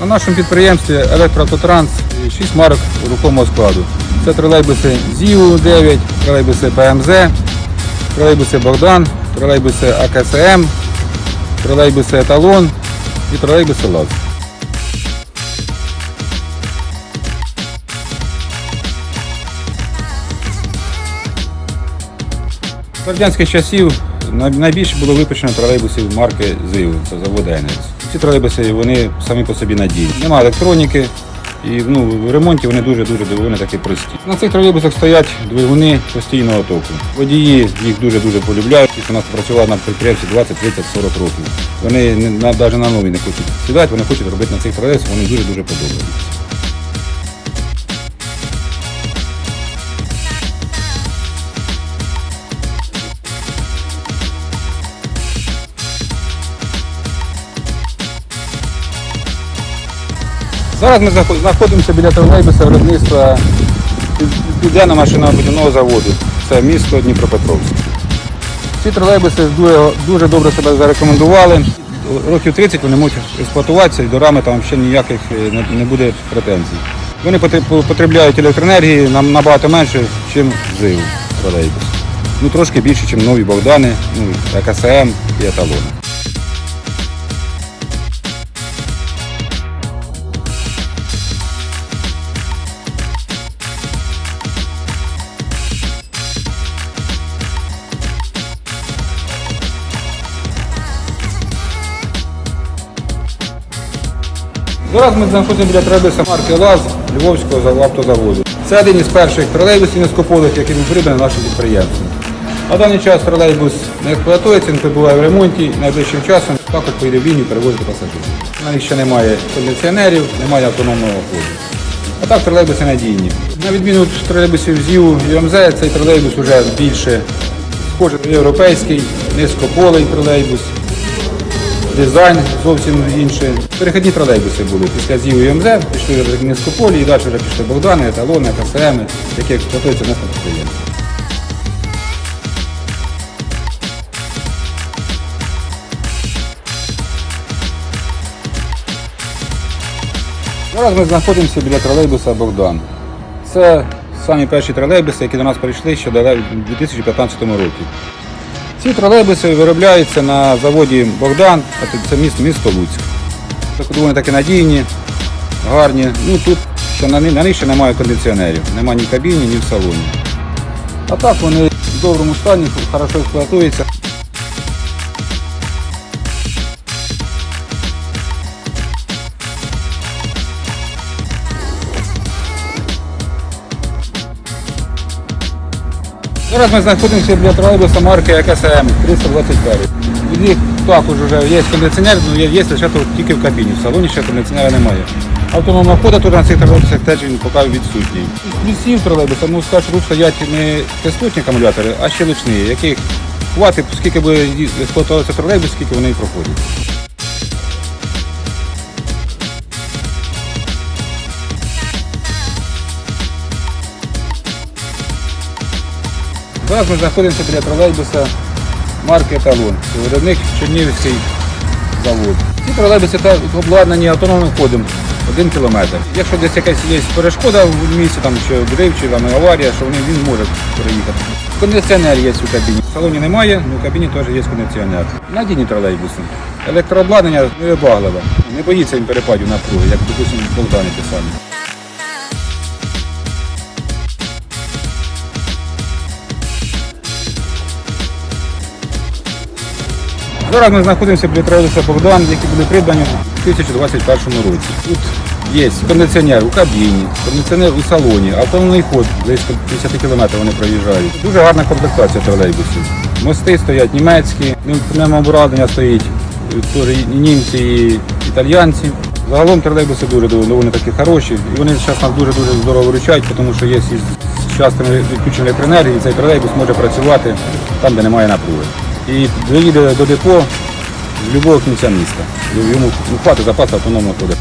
На нашому підприємстві Електроавтотранс 6 марок рухомого складу. Це тролейбуси ЗІУ-9, тролейбуси ПМЗ, тролейбуси Богдан, тролейбуси АКСМ, тролейбуси Еталон і тролейбуси ЛАЗ. З радянських часів найбільше було випущено тролейбусів марки ЗИУ, це завод Енекс. Ці тролейбуси вони самі по собі надійні. Немає електроніки, і ну, в ремонті вони дуже-дуже доволі такі прості. На цих тролейбусах стоять двигуни постійного току. Водії їх дуже-дуже полюбляють. У нас працювали на підприємстві 20, 30, 40 років. Вони навіть на нові не хочуть сідати, вони хочуть робити на цих тролейбусах, вони дуже-дуже подобаються. Зараз ми знаходимося біля тролейбуса виробництва Пів- Південного машинобудівного заводу. Це місто Дніпропетровськ. Ці тролейбуси дуже, добре себе зарекомендували. Років 30 вони можуть експлуатуватися і до рами там ще ніяких е, не, буде претензій. Вони потребляють електроенергії набагато менше, ніж ЗИУ тролейбус. Ну трошки більше, ніж нові Богдани, ну, АКСМ і еталони. Зараз ми знаходимося біля тролейбуса марки ЛАЗ Львовського автозаводу. Це один із перших тролейбусів низькополих, який був придбаний нашим підприємством. На даний час тролейбус не експлуатується, він перебуває в ремонті найближчим часом також поїде в лінію перевозити пасажирів. На них ще немає кондиціонерів, немає автономного ходу. А так тролейбуси надійні. На відміну від тролейбусів ЗІУ і ОМЗ, цей тролейбус вже більше схожий на європейський, низькополий тролейбус дизайн зовсім інший. Перехідні тролейбуси були. Після ЗІУ і МЗ пішли в низькополі і далі вже пішли Богдани, еталони, КСМ, які експлуатуються на підприємстві. Зараз ми знаходимося біля тролейбуса Богдан. Це самі перші тролейбуси, які до нас прийшли ще у 2015 році. Ці тролейбуси виробляються на заводі Богдан, а це місто, місто Луцьк. Так вони такі надійні, гарні. Ну тут ще на, на них ще немає кондиціонерів, немає ні в кабіні, ні в салоні. А так вони в доброму стані, хорошо експлуатуються. Зараз ми знаходимося біля тролейбуса марки АКСМ 329. Від них також вже є кондиціонер, але є, є лише тільки в кабіні. В салоні ще кондиціонера немає. Автономного ходу тут на цих тролейбусах теж він поки відсутній. З Плюсів тролейбуса, ну скажу, тут стоять не кислотні акумулятори, а щелочні, яких хватить, скільки буде експлуатуватися тролейбус, скільки вони проходять. Зараз ми знаходимося біля тролейбуса марки Еталон. Виробник Чернігівський завод. Ці тролейбуси обладнані автономним ходом 1 кілометр. Якщо десь якась є перешкода в місті, там чи дрив, чи там аварія, що вони, він може переїхати. Кондиціонер є у кабіні. В салоні немає, але в кабіні теж є кондиціонер. Надійні тролейбуси. Електрообладнання невибагливе. Не боїться він перепадів напруги, як, допустимо, Богдані ті самі. Зараз ми знаходимося біля тролейбуса Богдан, які були придбані у 2021 році. Тут є кондиціонер у кабіні, кондиціонер у салоні, автономний ход близько 50 км вони проїжджають. Дуже гарна комплектація тролейбусів. Мости стоять німецькі, пневмо обладнання стоїть е, теж німці і італійці. Загалом тролейбуси дуже доволі такі хороші. І вони зараз нас дуже-дуже здорово виручають, тому що є із частими відключенням електроенергії, і цей тролейбус може працювати там, де немає напруги. І доїде до депо з будь-якого кінця міста. Йому хватить запасу автономного ходу.